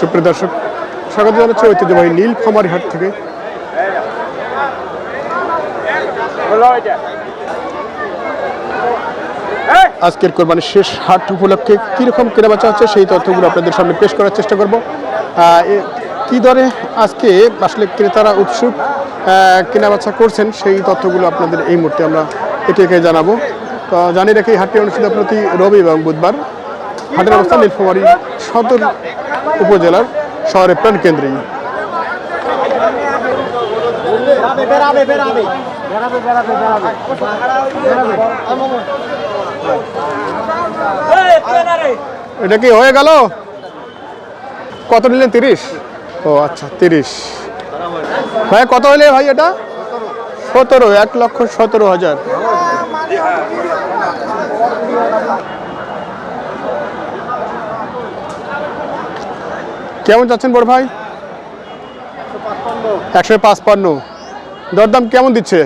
সুপ্রিয় দর্শক, স্বাগত জানাচ্ছি ঐতিহ্যবাহী নীলফামারী হাট থেকে। আজকের কোরবানির শেষ হাট উপলক্ষে কীরকম কেনাবেচা হচ্ছে সেই তথ্যগুলো আপনাদের সামনে পেশ করার চেষ্টা করব। কী দরে আজকে আসলে ক্রেতারা উৎসুক কেনাবেচা করছেন সেই তথ্যগুলো আপনাদের এই মুহূর্তে আমরা একে একে জানাব। তো রাখি হাটটি অনুষ্ঠিত প্রতি রবি এবং বুধবার। হাটের অবস্থান নীলফামারী সদর উপজেলার বেড়াবে বেড়াবে বেড়াবে এটা কি হয়ে গেল? কত নিলেন? তিরিশ? ও আচ্ছা তিরিশ। ভাই, কত হইলে ভাই এটা? সতেরো, এক লক্ষ সতেরো হাজার। কেমন যাচ্ছেন বড় ভাই? একশো পাঁচপান্ন। দরদাম কেমন দিচ্ছে?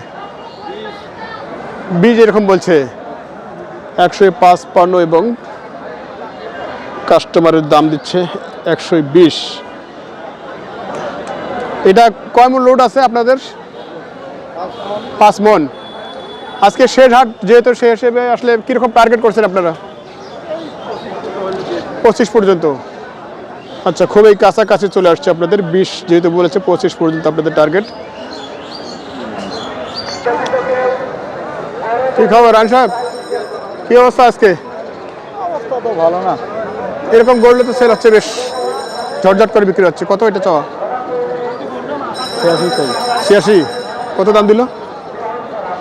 বীজ এরকম বলছে। একশো পাঁচপান্ন এবং কাস্টমারের দাম দিচ্ছে একশো বিশ। এটা কয় মন লোড আছে আপনাদের? পাঁচ মন। আজকে শেষ হাট, যেহেতু সে হিসেবে আসলে কীরকম টার্গেট করছেন আপনারা? পঁচিশ পর্যন্ত। আচ্ছা খুবই কাছাকাছি চলে আসছে আপনাদের। বিশ যেহেতু বলেছে পঁচিশ পর্যন্ত আপনাদের টার্গেট কি খবর রান সাহেব? কি অবস্থা আজকে? অবস্থা তো ভালো না। এরকম গড়লে তো সেল হচ্ছে বেশ। ঝটঝট করে বিক্রি হচ্ছে। কত এটা চাওয়া? ছিয়াশি। কত দাম দিল?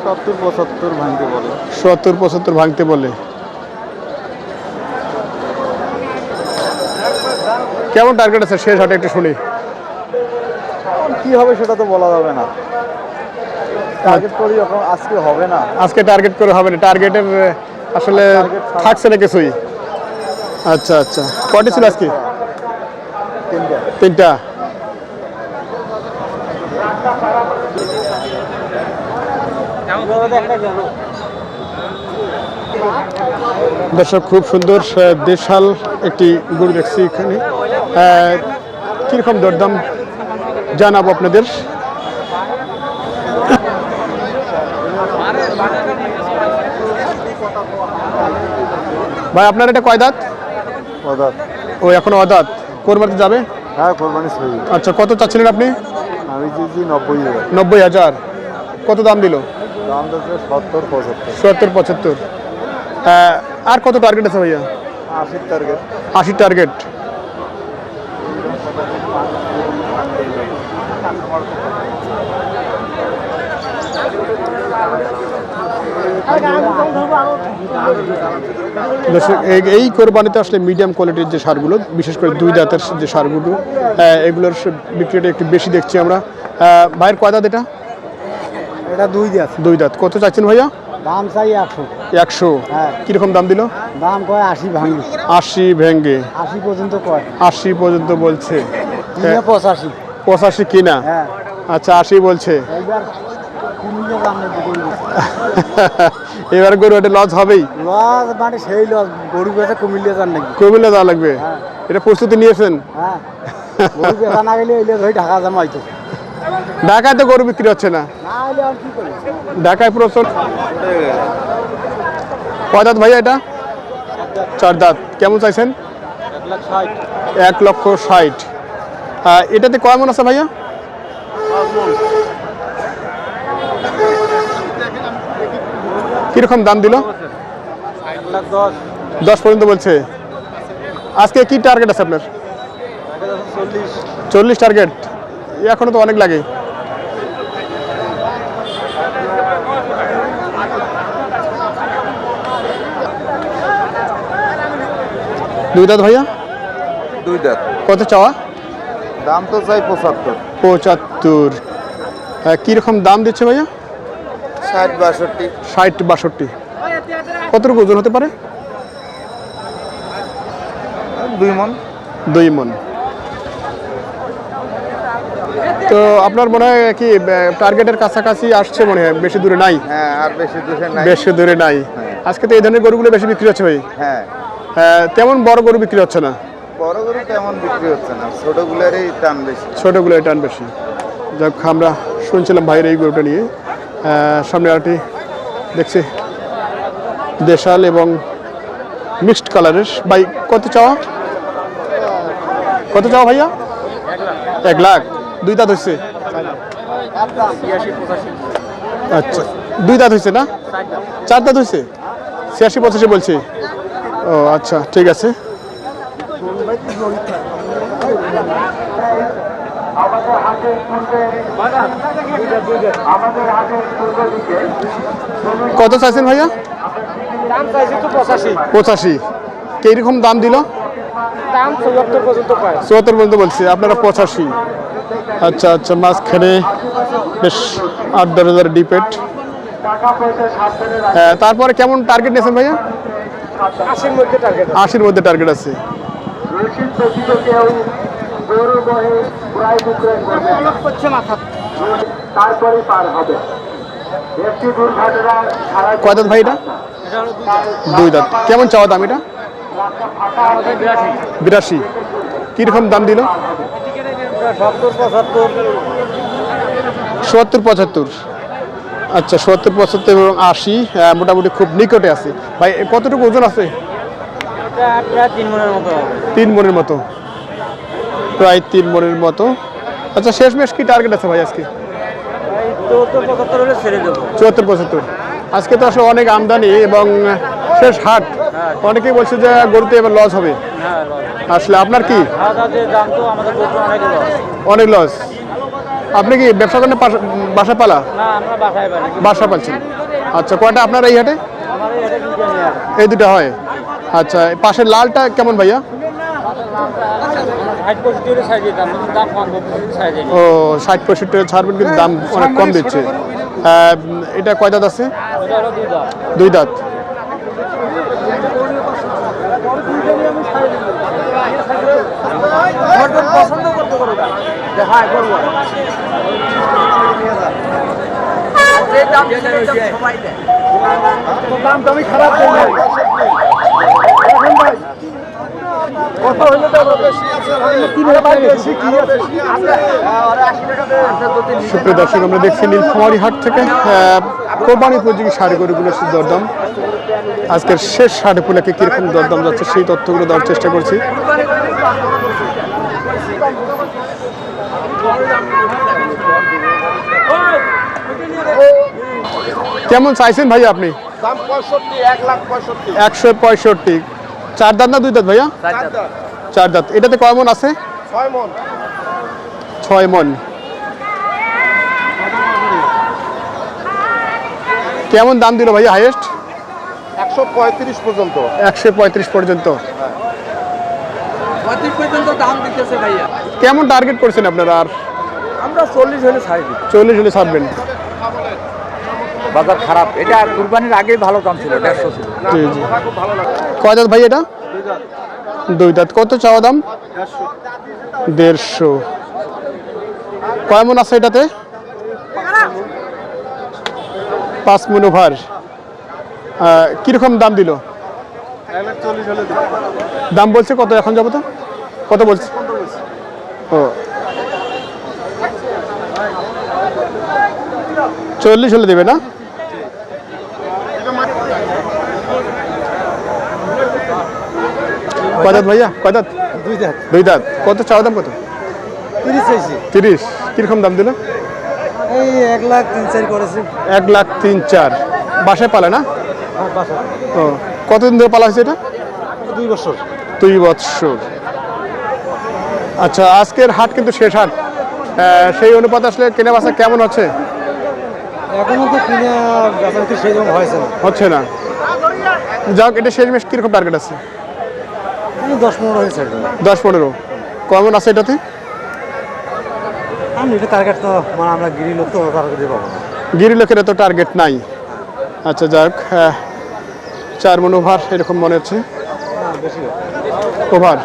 সত্তর পঁচাত্তর ভাঙতে বলে। সত্তর পঁচাত্তর ভাঙতে বলে। কেমন টার্গেট আছে? শেষ হাটে একটু শুনি। কি হবে সেটা তো বলা যাবে না। টার্গেট করি এখন আজকে হবে না। আজকে টার্গেট করে হবে না। টার্গেটের আসলে থাকছে না কিছুই। আচ্ছা আচ্ছা। কয়টি ছিল আজকে? তিনটা। তিনটা। দর্শক খুব সুন্দর দেশাল একটি গরু দেখছি এখানে। কীরকম দরদাম জানাব আপনাদের? ভাই আপনার এটা কয় দাঁত? পদার্থ ও এখন অদাত। কোরবানিতে যাবে? হ্যাঁ কোরবানি সহি আচ্ছা কত চাচ্ছিলেন আপনি? আমি দিয়েছি নব্বই হাজার। নব্বই হাজার। কত দাম দিল? দাম দিচ্ছে সত্তর পঁচাত্তর। সত্তর পঁচাত্তর। আর কত টার্গেট আছে ভাইয়া? আশির টার্গেট আশি টার্গেট এই- এই কোরবানিতে আসলে মিডিয়াম কোয়ালিটির যে সারগুলো বিশেষ করে দুই দাঁতের যে সারগুলো এগুলোর বিক্রিটা একটু বেশি দেখছি আমরা। ভাইয়ের কয় দাঁত এটা? এটা দুই দাঁত দুই দাঁত। কত চাইছেন ভাইয়া? দাম চাই একশো। একশো? হ্যাঁ। কীরকম দাম দিল? দাম কয় আশি ভাঙি। আশি ভেঙ্গে। আশি পর্যন্ত কয়। আশি পর্যন্ত বলছে। পঁচাশি। পঁচাশি কিনা? হ্যাঁ। আচ্ছা আশি বলছে। এবার গরু এটা লস হবেই। লস মানে সেই লস গরু বেচা কুমিল্লে যান নাকি। কবিলে দেওয়া লাগবে। হ্যাঁ। এটা প্রস্তুতি নিয়েছেন? হ্যাঁ। গরু বেচা না গেলে ঢাকা জামাইতো ঢাকায় তো গরু বিক্রি হচ্ছে না। ঢাকায় প্রচুর। কয় দাঁত ভাইয়া এটা? চার দাঁত। কেমন চাইছেন? এক লক্ষ ষাট। এটাতে কয় মন আছে ভাইয়া? কীরকম দাম দিল? দশ পর্যন্ত বলছে। আজকে কি টার্গেট আছে আপনার? চল্লিশ। টার্গেট এখনও তো অনেক লাগে। দুই দাঁত ভাইয়া? দুই দাঁত। কত চাওয়া? দাম তো চাই পঁচাত্তর। পঁচাত্তর। হ্যাঁ, কীরকম দাম দিচ্ছে ভাইয়া? ষাট বাষট্টি। ষাট বাষট্টি। কতটুকু ওজন হতে পারে? দুই মন। দুই মন। তো আপনার মনে হয় কি টার্গেটের কাছাকাছি আসছে মনে হয় বেশি দূরে নাই? হ্যাঁ আর বেশি দূরে নাই। বেশি দূরে নাই। আজকে তো এই ধরনের গরুগুলো বেশি বিক্রি হচ্ছে ভাই। হ্যাঁ। তেমন বড় গরু বিক্রি হচ্ছে না? বড় গরু তেমন বিক্রি হচ্ছে না ছোটগুলোরই দাম বেশি। ছোটোগুলো টান বেশি। যাক আমরা শুনছিলাম ভাইয়ের এই গরুটা নিয়ে। সামনে আরটি দেখছি। দেশাল এবং মিক্সড কালারের। ভাই কত চাওয়া? কত চাওয়া ভাইয়া? এক লাখ। দুই দাঁত হচ্ছে আচ্ছা দুই দাঁত হয়েছে না? চার দাঁত হয়েছে ছিয়াশি পঁচাশি বলছি। ও আচ্ছা ঠিক আছে। কত চাইছেন ভাইয়া? পঁচাশি। কীরকম দাম দিল? দাম চুয়াত্তর পর্যন্ত পায়। চুয়াত্তর পর্যন্ত বলছি আপনারা পঁচাশি। আচ্ছা আচ্ছা মাঝখানে বেশ আট দশ হাজার ডিপেট হ্যাঁ, তারপরে কেমন টার্গেট নিয়েছেন ভাইয়া? আশির মধ্যে টার্গেট আছে। কয় দাঁত ভাই এটা? দুই দাঁত। কেমন চাওয়া দাম এটা? বিরাশি। কীরকম দাম দিল? সত্তর পঁচাত্তর। আচ্ছা সত্তর পঁচাত্তর এবং আশি মোটামুটি খুব নিকটে আছে। ভাই কতটুকু ওজন আছে? তিন মনের মতো প্রায় তিন মনের মতো। আচ্ছা শেষমেশ কি টার্গেট আছে ভাই আজকে? চুয়াত্তর পঁচাত্তর। আজকে তো আসলে অনেক আমদানি এবং শেষ হাট। অনেকেই বলছে যে গরুতে এবার লস হবে। আসলে আপনার কি? অনেক লস আপনি কি ব্যবসা করেন বাসা পালা? বাসা পালছেন। আচ্ছা কয়টা আপনার এই হাটে? এই দুটো হয়। আচ্ছা পাশের লালটা কেমন ভাইয়া? ও, ষাট পঁয়ষট্টি ছাড়বেন, কিন্তু দাম অনেক কম দিচ্ছে। এটা কয় দাঁত আছে? দুই দাম দুই পছন্দ করতে করো হ্যাঁ করব। দাম তো আমি খারাপ কত হইলে আছে? সুপ্রিয় দর্শক আমরা দেখছি নীলফামারী হাট থেকে কোরবানি উপযোগী শাড়ি গরুগুলোর দরদাম। আজকের শেষ শাড়ি উপলক্ষে কীরকম দরদাম যাচ্ছে সেই তথ্যগুলো দেওয়ার চেষ্টা করছি। কেমন চাইছেন ভাই আপনি? একশো পঁয়ষট্টি। চার দাঁত না দুই দাঁত ভাইয়া? চার দাঁত। এটাতে কয় মন আছে? ছয় মন। ছয় মন। কেমন দাম দিল ভাইয়া হাইয়েস্ট একশো পঁয়ত্রিশ পর্যন্ত। একশো পঁয়ত্রিশ পর্যন্ত। পঁয়ত্রিশ পর্যন্ত দাম দিতেছে ভাইয়া। কেমন টার্গেট করছেন আপনারা আর? আমরা চল্লিশ হলে ছাড়ি চল্লিশ হলে ছাড়বেন। বাজার খারাপ। এটা কুরবানির আগেই ভালো দাম ছিল, দেড়শো ছিল। জি কয় দাঁত ভাই এটা? দুই দাঁত। কত চাওয়া দাম? দেড়শো। কয় মন আছে এটাতে? পাঁচ মন ওভার কীরকম দাম দিল? দাম বলছে কত? এখন যাব তো? কত বলছে? ও। চল্লিশ হলে দেবে না? কয় দাঁত ভাইয়া? কয় দাঁত দুই দেখ দুই দাঁত। কত? চাওয়া দাম কত? তিরিশ চাইছি। তিরিশ। কীরকম দাম দিল? এই এক লাখ তিন চার করেছি। এক লাখ তিন চার। বাসায় পালে না? ও। কতদিন ধরে পালা হয়েছে এটা? দুই বছর। দুই বৎসর আচ্ছা আজকের হাট কিন্তু শেষ হাট। সেই অনুপাতে আসলে কেনা বাসা কেমন হচ্ছে? এখনও তো কিনে হচ্ছে না। যাক এটা শেষ মেশ কীরকম টার্গেট আছে? দশ পনেরো হয়েছে দশ পনেরো। কেমন আছে এটাতে? আমি এটা টার্গেট তো মানে আমরা গিরি লোক তো টার্গেট পাবো গিরি লোকের এত টার্গেট নাই। আচ্ছা যাক আহ, চার মন ওভার এরকম মনে হচ্ছে। ওভার